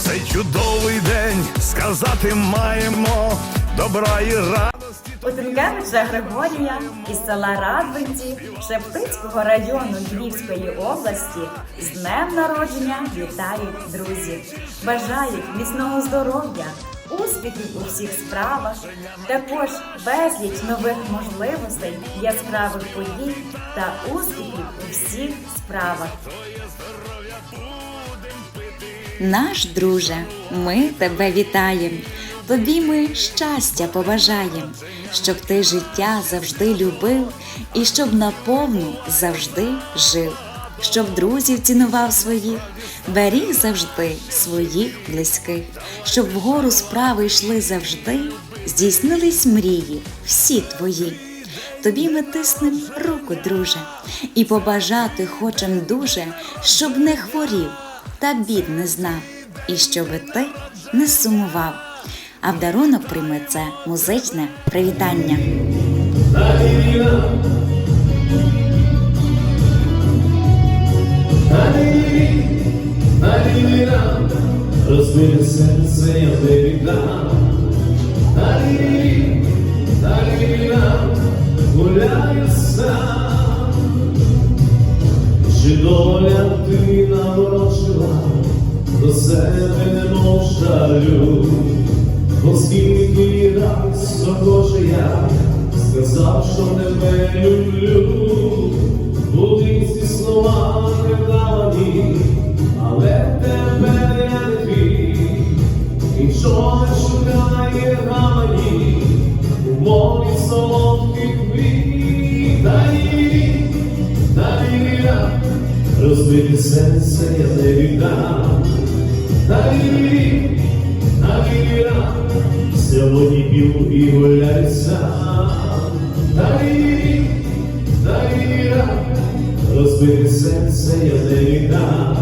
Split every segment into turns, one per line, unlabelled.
цей чудовий день сказати маємо добра і радості.
У Трункевича Григорія із села Радвинці Шептицького району Львівської області з днем народження вітають друзі. Бажають міцного здоров'я, успіхів у всіх справах, також безліч нових можливостей, яскравих подій та успіхів у всіх справах.
Наш друже, ми тебе вітаємо. Тобі ми щастя побажаємо, щоб ти життя завжди любив і щоб наповну завжди жив, щоб друзів цінував своїх, беріг завжди своїх близьких, щоб вгору справи йшли завжди, здійснились мрії всі твої. Тобі ми тиснем руку, друже, і побажати хочем дуже, щоб не хворів та бід не знав, і щоби ти не сумував. А в дарунок прийми це музичне привітання.
Розбите серце я не віддам, доля ти наворочила, до себе немов жалю, оскільки раз Боже я сказав, що тебе люблю, були ці слова невдавані, але тебе не твій, іншого не шукає гамані, у морі солодких вій, розбите серце я не віддам, дай, дай я, сьогодні п'ю і гуляю сам, дай, дай я, розбите серце я не віддам.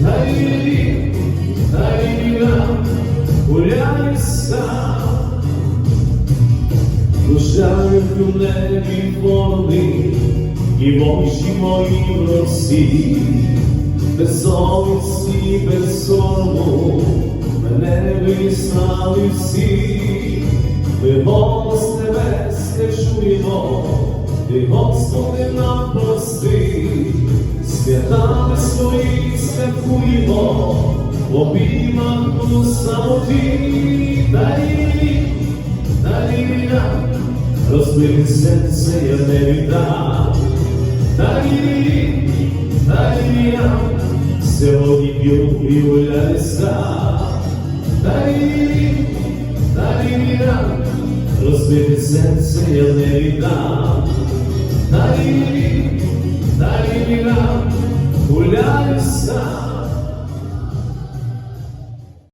Дай, дай нам гуляй сам, душа в небі вони, і очі мої в росі, без совісті, без сорому, мене вислали всі, ми голос тебе скажуємо, ти Господи нам прости, святами свої святкуємо, обіймах у самоті, дай, дай нам, розбити серце я не віддам, дай нам, сьогодні п'ю і дай, дай нам, розбити серце я не віддам, нам, гуляю сам.